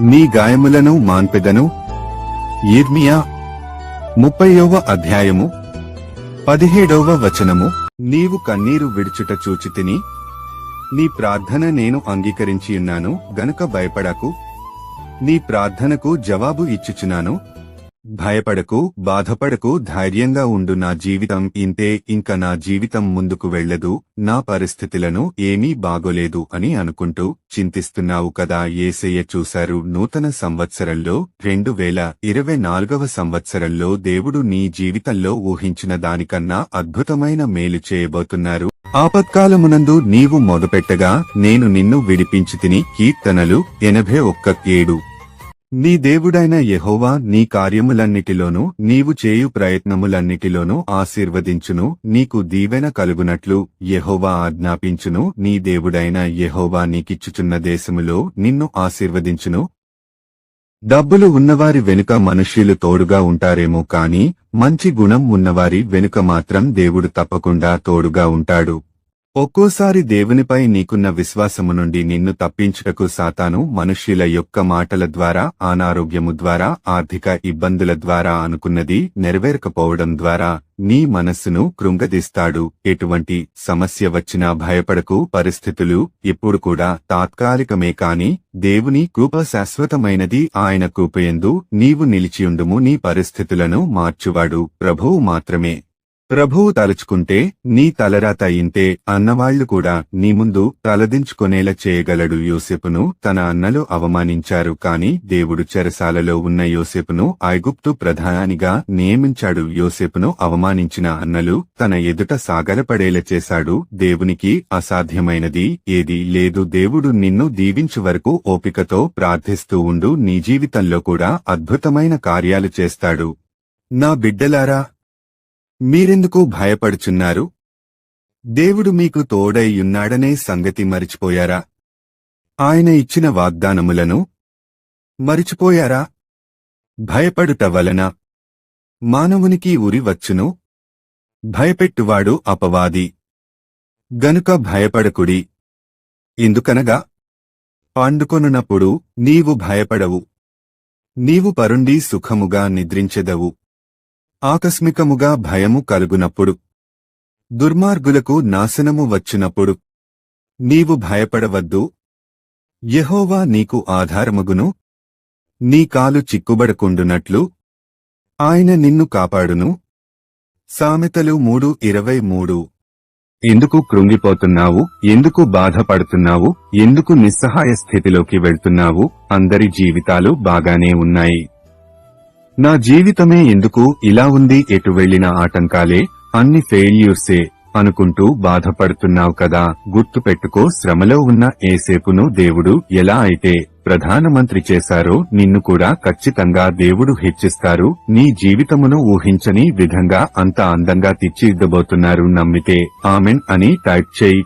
నీ గాయములను మాన్పెదను. ఇర్మియా ముప్పైయవ అధ్యాయము పదిహేడవ వచనము. నీవు కన్నీరు విడుచుట చూచితిని నీ ప్రార్థన నేను అంగీకరించియున్నాను గనుక భయపడకు. నీ ప్రార్థనకు జవాబు ఇచ్చుచున్నాను భయపడకు బాధపడకు ధైర్యంగా ఉండు నా జీవితం ఇంతే ఇంక నా జీవితం ముందుకు వెళ్ళదు నా పరిస్థితులను ఏమీ బాగోలేదు అని అనుకుంటూ చింతిస్తున్నావు కదా ఏసయ్య చూశారు నూతన సంవత్సరంలో రెండు వేల ఇరవై నాలుగవ సంవత్సరంలో దేవుడు నీ జీవితంలో ఊహించిన దానికన్నా అద్భుతమైన మేలు చేయబోతున్నారు. ఆపత్కాలమునందు నీవు మొదపెట్టగా నేను నిన్ను విడిపించి తిని కీర్తనలు ఎనభై ఒక్క ఏడు. నీ దేవుడైన యెహోవా నీ కార్యములన్నిటిలోనూ నీవు చేయు ప్రయత్నములన్నిటిలోనూ ఆశీర్వదించును నీకు దీవెన కలుగునట్లు యెహోవా ఆజ్ఞాపించును నీ దేవుడైన యెహోవా నీకిచ్చుచున్న దేశములో నిన్ను ఆశీర్వదించును. డబ్బులు ఉన్నవారి వెనుక మనుష్యులు తోడుగా ఉంటారేమో కాని మంచి గుణం ఉన్నవారి వెనుక మాత్రం దేవుడు తప్పకుండా తోడుగా ఉంటాడు. ఒక్కోసారి దేవునిపై నీకున్న విశ్వాసము నుండి నిన్ను తప్పించుటకు సాతాను మనుష్యుల యొక్క మాటల ద్వారా అనారోగ్యము ద్వారా ఆర్థిక ఇబ్బందుల ద్వారా అనుకున్నది నెరవేరకపోవడం ద్వారా నీ మనస్సును కృంగదీస్తాడు. ఎటువంటి సమస్య వచ్చినా భయపడకు పరిస్థితులు ఇప్పుడు కూడా తాత్కాలికమే కాని దేవుని కృప శాశ్వతమైనది ఆయన కృపయందు నీవు నిలిచియుండుము నీ పరిస్థితులను మార్చువాడు. ప్రభువు మాత్రమే. ప్రభువు తలుచుకుంటే నీ తలరాత ఇంతే అన్నవాళ్ళు కూడా నీ ముందు తలదించుకొనేలా చేయగలడు యోసెపును. తన అన్నలు అవమానించారు కాని దేవుడు చెరసాలలో ఉన్న యోసెపును ఐగుప్తు ప్రధానిగా నియమించాడు. యోసెపును అవమానించిన అన్నలు తన ఎదుట సాగరపడేలా చేశాడు. దేవునికి అసాధ్యమైనది ఏదీ లేదు. దేవుడు నిన్ను దీవించు వరకు ఓపికతో ప్రార్థిస్తూ ఉండు. నీ జీవితంలో కూడా అద్భుతమైన కార్యాలు చేస్తాడు. నా బిడ్డలారా మీరెందుకు భయపడుచున్నారు? దేవుడు మీకు తోడైయున్నాడనే సంగతి మరిచిపోయారా? ఆయన ఇచ్చిన వాగ్దానములను మరిచిపోయారా? భయపడుట వలన మానవునికి ఉరి వచ్చును? భయపెట్టువాడు అపవాది. గనుక భయపడకుడి. ఎందుకనగా పండుకొనున్నప్పుడు నీవు భయపడవు. నీవు పరుండి సుఖముగా నిద్రించెదవు. ఆకస్మికముగా భయము కలుగునప్పుడు దుర్మార్గులకు నాశనము వచ్చినప్పుడు నీవు భయపడవద్దు. యహోవా నీకు ఆధారముగును నీ కాలు చిక్కుబడకుండునట్లు ఆయన నిన్ను కాపాడును. సామెతలు మూడు ఇరవై మూడు. ఎందుకు కృంగిపోతున్నావు? ఎందుకు బాధపడుతున్నావు? ఎందుకు నిస్సహాయ స్థితిలోకి వెళ్తున్నావు? అందరి జీవితాలు బాగానే ఉన్నాయి. నా జీవితమే ఎందుకు ఇలా ఉంది? ఎటు వెళ్ళిన ఆటంకాలే అన్ని ఫెయిల్యూర్సే అనుకుంటూ బాధపడుతున్నావు కదా. గుర్తుపెట్టుకో శ్రమలో ఉన్న ఏసేపును దేవుడు ఎలా అయితే ప్రధానమంత్రి చేశారో నిన్ను కూడా ఖచ్చితంగా దేవుడు హెచ్చిస్తారు. నీ జీవితమును ఊహించని విధంగా అంత అందంగా తీర్చిదిద్దబోతున్నారు నమ్మితే. ఆమెన్ అని టైప్ చేయి.